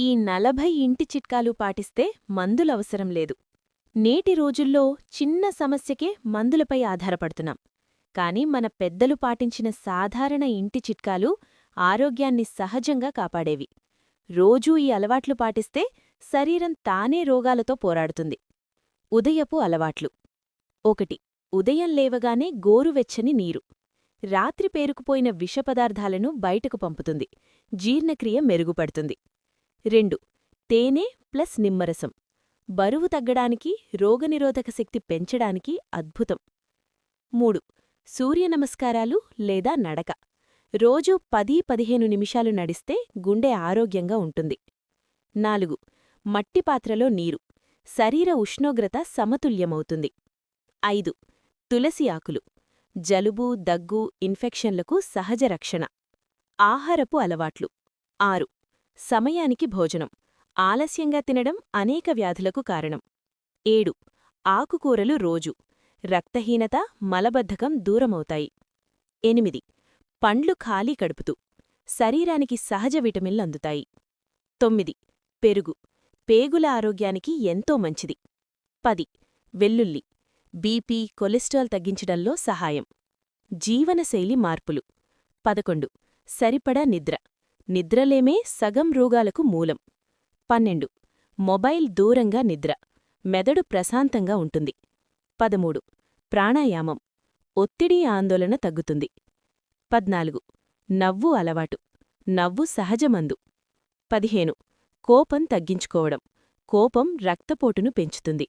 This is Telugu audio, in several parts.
ఈ నలభై ఇంటి చిట్కాలు పాటిస్తే మందులవసరం లేదు. నేటి రోజుల్లో చిన్న సమస్యకే మందులపై ఆధారపడుతున్నాం. కాని మన పెద్దలు పాటించిన సాధారణ ఇంటి చిట్కాలు ఆరోగ్యాన్ని సహజంగా కాపాడేవి. రోజూ ఈ అలవాట్లు పాటిస్తే శరీరం తానే రోగాలతో పోరాడుతుంది. ఉదయపు అలవాట్లు. ఒకటి ఉదయం లేవగానే గోరువెచ్చని నీరు. రాత్రి పేరుకుపోయిన విషపదార్థాలను బయటకు పంపుతుంది. జీర్ణక్రియ మెరుగుపడుతుంది. రెండు తేనె ప్లస్ నిమ్మరసం. బరువు తగ్గడానికి రోగనిరోధక శక్తి పెంచడానికి అద్భుతం. మూడు సూర్యనమస్కారాలు లేదా నడక. రోజూ పది పదిహేను నిమిషాలు నడిస్తే గుండె ఆరోగ్యంగా ఉంటుంది. నాలుగు మట్టి పాత్రలో నీరు. శరీర ఉష్ణోగ్రత సమతుల్యమవుతుంది. ఐదు తులసి ఆకులు. జలుబు దగ్గు ఇన్ఫెక్షన్లకు సహజ రక్షణ. ఆహారపు అలవాట్లు. ఆరు సమయానికి భోజనం. ఆలస్యంగా తినడం అనేక వ్యాధులకు కారణం. ఏడు. ఆకుకూరలు రోజు. రక్తహీనత మలబద్ధకం దూరమవుతాయి. ఎనిమిది. పండ్లు ఖాళీ కడుపుతూ. శరీరానికి సహజ విటమిన్లు అందుతాయి. తొమ్మిది. పెరుగు. పేగుల ఆరోగ్యానికి ఎంతో మంచిది. పది. వెల్లుల్లి. బీపీ కొలెస్ట్రాల్ తగ్గించడంలో సహాయం. జీవనశైలి మార్పులు. పదకొండు. సరిపడా నిద్ర. నిద్రలేమే సగం రోగాలకు మూలం. పన్నెండు. మొబైల్ దూరంగా నిద్ర. మెదడు ప్రశాంతంగా ఉంటుంది. పదమూడు. ప్రాణాయామం. ఒత్తిడి ఆందోళన తగ్గుతుంది. పద్నాలుగు. నవ్వు అలవాటు. నవ్వు సహజమందు. పదిహేను. కోపం తగ్గించుకోవడం. కోపం రక్తపోటును పెంచుతుంది.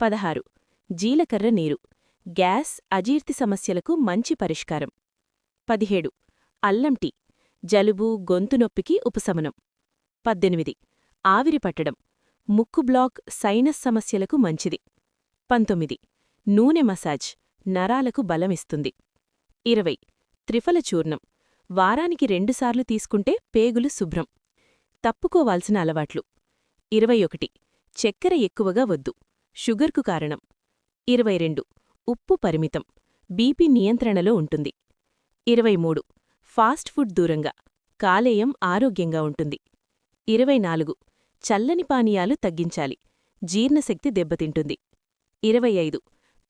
పదహారు. జీలకర్ర నీరు. గ్యాస్ అజీర్తి సమస్యలకు మంచి పరిష్కారం. పదిహేడు. అల్లం టీ. జలుబు గొంతునొప్పికి ఉపశమనం. పద్దెనిమిది. ఆవిరి పట్టడం. ముక్కు బ్లాక్ సైనస్ సమస్యలకు మంచిది. పంతొమ్మిది. నూనె మసాజ్. నరాలకు బలమిస్తుంది. ఇరవై. త్రిఫల చూర్ణం. వారానికి రెండుసార్లు తీసుకుంటే పేగులు శుభ్రం. తప్పుకోవాల్సిన అలవాట్లు. ఇరవై ఒకటి. చక్కెర ఎక్కువగా వద్దు. షుగర్కు కారణం. ఇరవై రెండు. ఉప్పు పరిమితం. బీపీ నియంత్రణలో ఉంటుంది. ఇరవై మూడు. ఫాస్ట్ ఫుడ్ దూరంగా. కాలేయం ఆరోగ్యంగా ఉంటుంది. ఇరవై నాలుగు. చల్లని పానీయాలు తగ్గించాలి. జీర్ణశక్తి దెబ్బతింటుంది. ఇరవై ఐదు.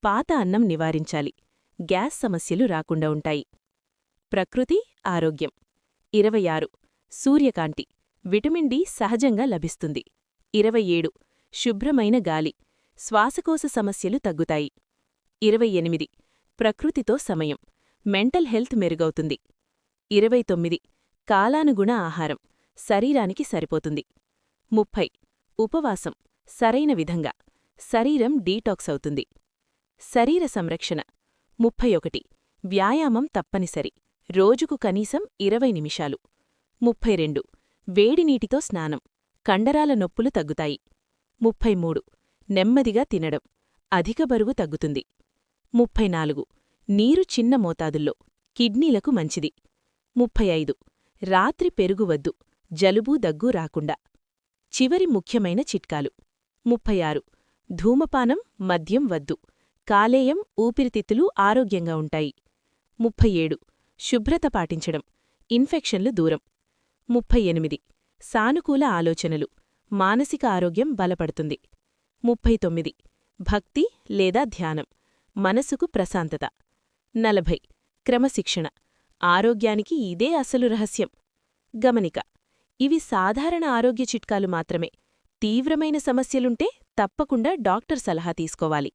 పాత అన్నం నివారించాలి. గ్యాస్ సమస్యలు రాకుండా ఉంటాయి. ప్రకృతి ఆరోగ్యం. ఇరవై ఆరు. సూర్యకాంతి. విటమిన్ డి సహజంగా లభిస్తుంది. ఇరవై ఏడు. శుభ్రమైన గాలి. శ్వాసకోశ సమస్యలు తగ్గుతాయి. ఇరవై ఎనిమిది. ప్రకృతితో సమయం. మెంటల్ హెల్త్ మెరుగవుతుంది. ఇరవై తొమ్మిది కాలానుగుణ ఆహారం. శరీరానికి సరిపోతుంది. ముప్పై. ఉపవాసం. సరైన విధంగా. శరీరం డీటాక్స్ అవుతుంది. శరీర సంరక్షణ. ముప్పై ఒకటి వ్యాయామం తప్పనిసరి. రోజుకు కనీసం ఇరవై నిమిషాలు. ముప్పై రెండు వేడినీటితో స్నానం. కండరాల నొప్పులు తగ్గుతాయి. ముప్పై మూడు నెమ్మదిగా తినడం. అధిక బరువు తగ్గుతుంది. ముప్పై నాలుగు నీరు చిన్న మోతాదుల్లో. కిడ్నీలకు మంచిది. ముప్పై ఐదు రాత్రి పెరుగువద్దు జలుబు దగ్గు రాకుండా. చివరి ముఖ్యమైన చిట్కాలు. ముప్పై ఆరు ధూమపానం మద్యం వద్దు. కాలేయం ఊపిరితిత్తులు ఆరోగ్యంగా ఉంటాయి. ముప్పై ఏడు శుభ్రత పాటించడం. ఇన్ఫెక్షన్లు దూరం. ముప్పై ఎనిమిది సానుకూల ఆలోచనలు. మానసిక ఆరోగ్యం బలపడుతుంది. ముప్పై తొమ్మిది భక్తి లేదా ధ్యానం. మనసుకు ప్రశాంతత. నలభై. క్రమశిక్షణ. ఆరోగ్యానికి ఇదే అసలు రహస్యం. గమనిక ఇవి సాధారణ ఆరోగ్య చిట్కాలు మాత్రమే. తీవ్రమైన సమస్యలుంటే తప్పకుండా డాక్టర్ సలహా తీసుకోవాలి.